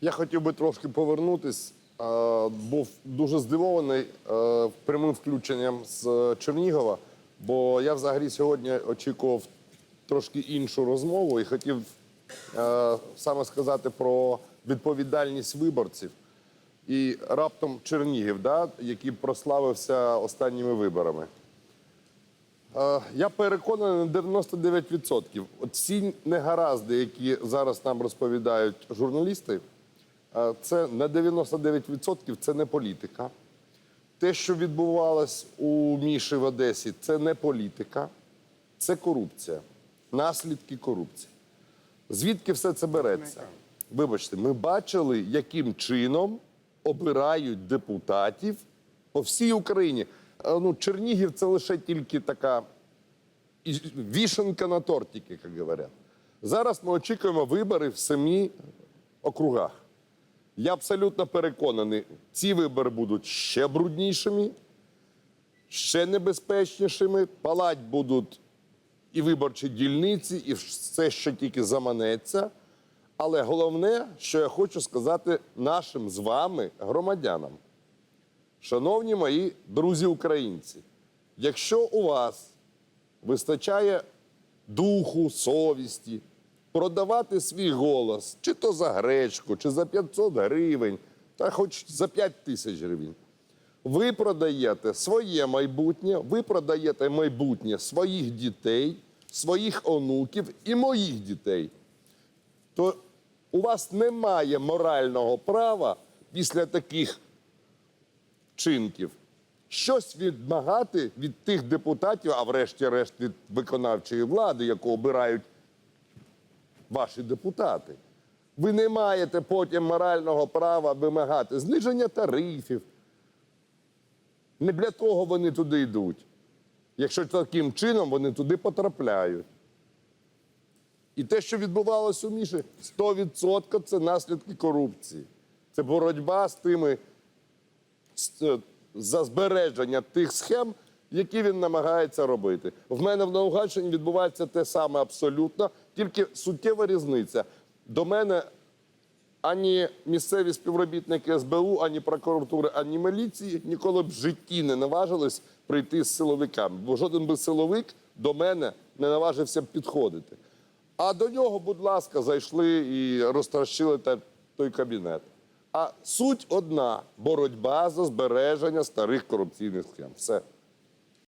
Я хотів би трошки повернутись. Був дуже здивований е, прямим включенням з Чернігова, бо я взагалі сьогодні очікував трошки іншу розмову і хотів е, саме сказати про відповідальність виборців. І раптом Чернігів, да, який прославився останніми виборами. Е, Я переконаний на 99%. От всі негаразди, які зараз нам розповідають журналісти, це на 99% це не політика. Те, що відбувалось у Міші в Одесі, це не політика, це корупція, наслідки корупції. Звідки все це береться? Вибачте, ми бачили, яким чином обирають депутатів по всій Україні. Ну, Чернігів це лише тільки така вішенка на тортики, як говорять. Зараз ми очікуємо вибори в семи округах. Я абсолютно переконаний, ці вибори будуть ще бруднішими, ще небезпечнішими. Палать будуть і виборчі дільниці, і все, що тільки заманеться. Але головне, що я хочу сказати нашим з вами громадянам. Шановні мої друзі українці, якщо у вас вистачає духу, совісті, продавати свій голос, чи то за гречку, чи за 500 гривень, та хоч за 5 тисяч гривень. Ви продаєте своє майбутнє, ви продаєте майбутнє своїх дітей, своїх онуків і моїх дітей. То у вас немає морального права після таких вчинків щось відмагати від тих депутатів, а врешті-решт від виконавчої влади, яку обирають ваші депутати. Ви не маєте потім морального права вимагати зниження тарифів. Не для того вони туди йдуть. Якщо таким чином вони туди потрапляють. І те, що відбувалося у Міші, 100% це наслідки корупції. Це боротьба з тими е, за збереження тих схем, які він намагається робити. В мене в Наугадщині відбувається те саме абсолютно, тільки суттєва різниця. До мене ані місцеві співробітники СБУ, ані прокуратури, ані міліції ніколи б в житті не наважились прийти з силовиками. Бо жоден би силовик до мене не наважився б підходити. А до нього, будь ласка, зайшли і розтращили той кабінет. А суть одна боротьба за збереження старих корупційних схем. Все.